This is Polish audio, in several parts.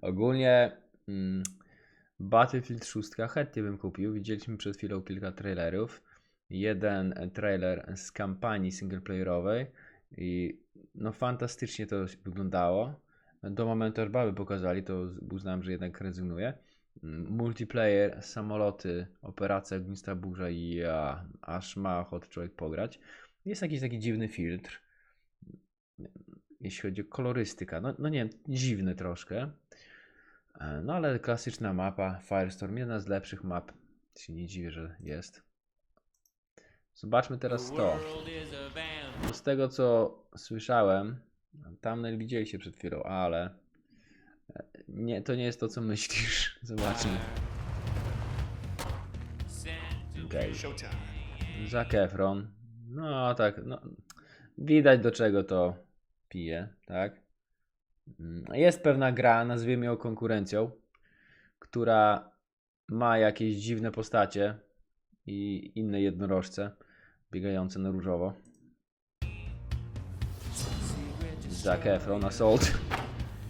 Ogólnie mm, Battlefield 6 chętnie bym kupił. Widzieliśmy przed chwilą kilka trailerów. Jeden trailer z kampanii singleplayerowej i no fantastycznie to wyglądało. Do momentu aż baby pokazali, to uznałem, że jednak rezygnuję. Mm, Multiplayer, samoloty, operacja Ognista Burza i ja, aż ma ochotę człowiek pograć. Jest jakiś taki dziwny filtr, jeśli chodzi o kolorystykę. No, no nie wiem, dziwny troszkę. E, No ale klasyczna mapa Firestorm, jedna z lepszych map. Się nie dziwię, że jest. Zobaczmy teraz to. Z tego co słyszałem, thumbnail widzieliście przed chwilą, ale e, nie, to nie jest to co myślisz. Zobaczmy. Showtime. Zac Efron. No tak, no, widać do czego to tak? Mm, Jest pewna gra, nazwijmy ją konkurencją, która ma jakieś dziwne postacie i inne jednorożce biegające na różowo. Zac Efron, Assault.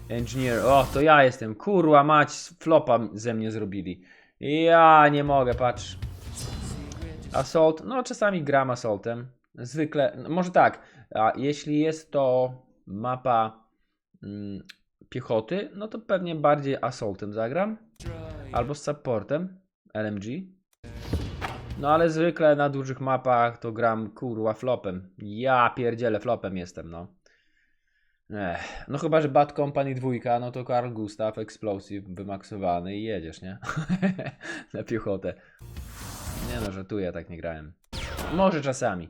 Engineer, o to ja jestem, kurwa mać, flopa ze mnie zrobili. Ja nie mogę, patrz. Assault, no czasami gram Assaultem. Zwykle, może tak, a jeśli jest to mapa mm, piechoty, no to pewnie bardziej Assaultem zagram. Albo z supportem, LMG. No ale zwykle na dużych mapach to gram kurwa flopem. Ja pierdzielę flopem jestem, no. Ech, no chyba, że Bad Company dwójka, no to Carl Gustav, Explosive, wymaksowany i jedziesz, nie? na piechotę. Nie no, żartuję, tak nie grałem. Może czasami.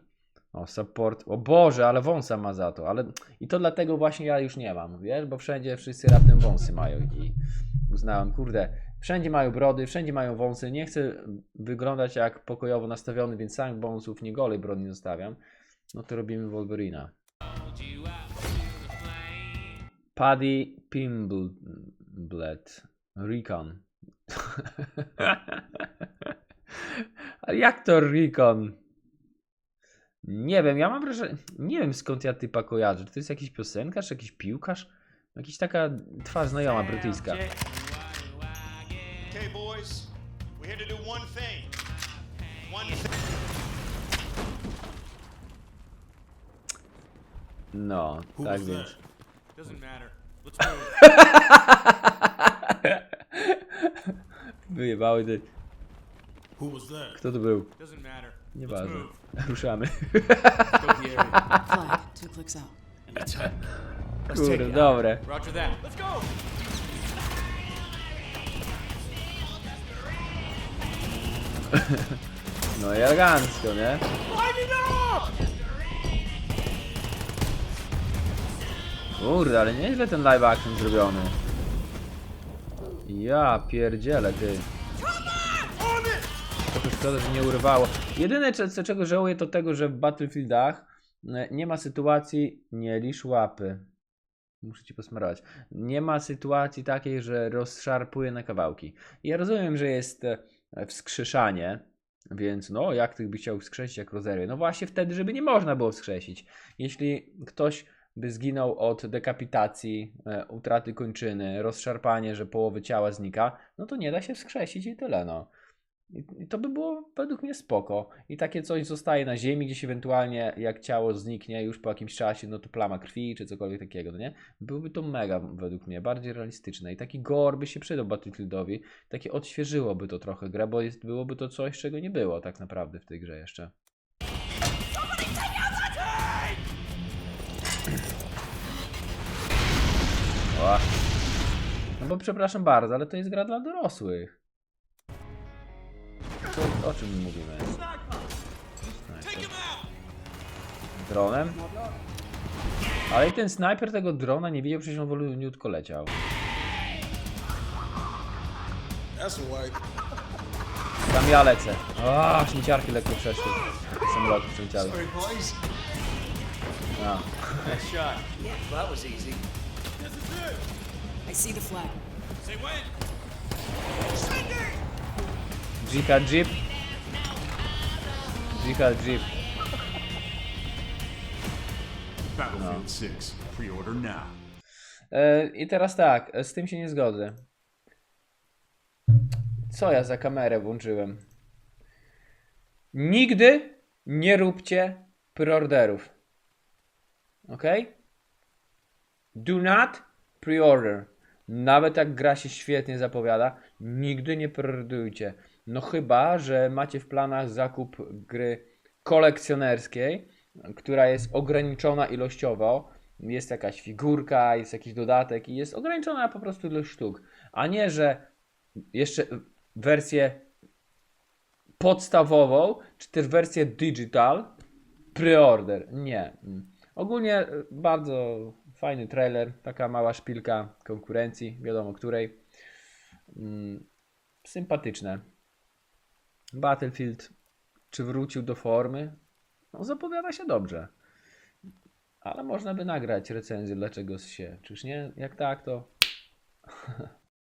O, support. O Boże, ale wąsa ma za to. Ale i to dlatego właśnie ja już nie mam, wiesz? Bo wszędzie wszyscy raptem wąsy mają i uznałem, kurde, wszędzie mają brody, wszędzie mają wąsy. Nie chcę wyglądać jak pokojowo nastawiony, więc samych wąsów nie golej brody nie zostawiam. No to robimy Wolverina. Paddy Pimblett. Recon. Ale jak to Recon? Nie wiem, ja mam wrażenie, nie wiem skąd ja typa kojarzę. Czy to jest jakiś piosenkarz, jakiś piłkarz? Jakiś taka twarz znajoma brytyjska. Okay, boys, we're here to do one thing. One thing. No, tak więc. Wyjebały ty. Kto to był? Doesn't matter. Let's Nieważne. Ruszamy. Go the area. Flag, two clicks out. Kurde, dobre. Roger that. Let's go. No i elegancko, nie? Kurde, ale nieźle ten live action zrobiony. Ja pierdzielę, ty. Trochę szkoda, że nie urwało. Jedyne, czego żałuję, to tego, że w Battlefieldach e, nie ma sytuacji... Nie lisz łapy. Muszę ci posmarować. Nie ma sytuacji takiej, że rozszarpuje na kawałki. Ja rozumiem, że jest e, wskrzeszanie, więc no, jak ty byś chciał wskrzesić, jak rozerwie? No właśnie wtedy, żeby nie można było wskrzesić. Jeśli ktoś by zginął od dekapitacji, e, utraty kończyny, rozszarpanie, że połowy ciała znika, no to nie da się wskrzesić i tyle, no. I, to by było według mnie spoko. I takie coś zostaje na ziemi, gdzieś ewentualnie jak ciało zniknie już po jakimś czasie, no to plama krwi czy cokolwiek takiego, no nie? Byłoby to mega według mnie, bardziej realistyczne. I taki gore by się przydał Battlefieldowi, takie odświeżyłoby to trochę grę, bo jest, byłoby to coś, czego nie było tak naprawdę w tej grze jeszcze. No bo przepraszam bardzo, ale to jest gra dla dorosłych. Co, o czym my mówimy? Snajper. Dronem? Ale i ten snajper tego drona nie widział, przecież on wolniutko leciał. Tam ja lecę. O, śmieciarki lekko przeszły. Samoloty przyleciały. Boys. A. Nice shot. Jihad Jeep. Battlefield 6. Pre-order now. E, I teraz tak, e, z tym się nie zgodzę. Co ja za kamerę włączyłem? Nigdy nie róbcie preorderów. Ok? Do not pre-order. Nawet jak gra się świetnie zapowiada, nigdy nie preordujcie. No chyba, że macie w planach zakup gry kolekcjonerskiej, która jest ograniczona ilościowo. Jest jakaś figurka, jest jakiś dodatek i jest ograniczona po prostu ilość sztuk. A nie, że jeszcze wersję podstawową, czy też wersję digital preorder. Nie. Ogólnie bardzo fajny trailer, taka mała szpilka konkurencji, wiadomo której. Mm, Sympatyczne. Battlefield, czy wrócił do formy? No, zapowiada się dobrze. Ale można by nagrać recenzję, dlaczego się. Czyż nie? Jak tak, to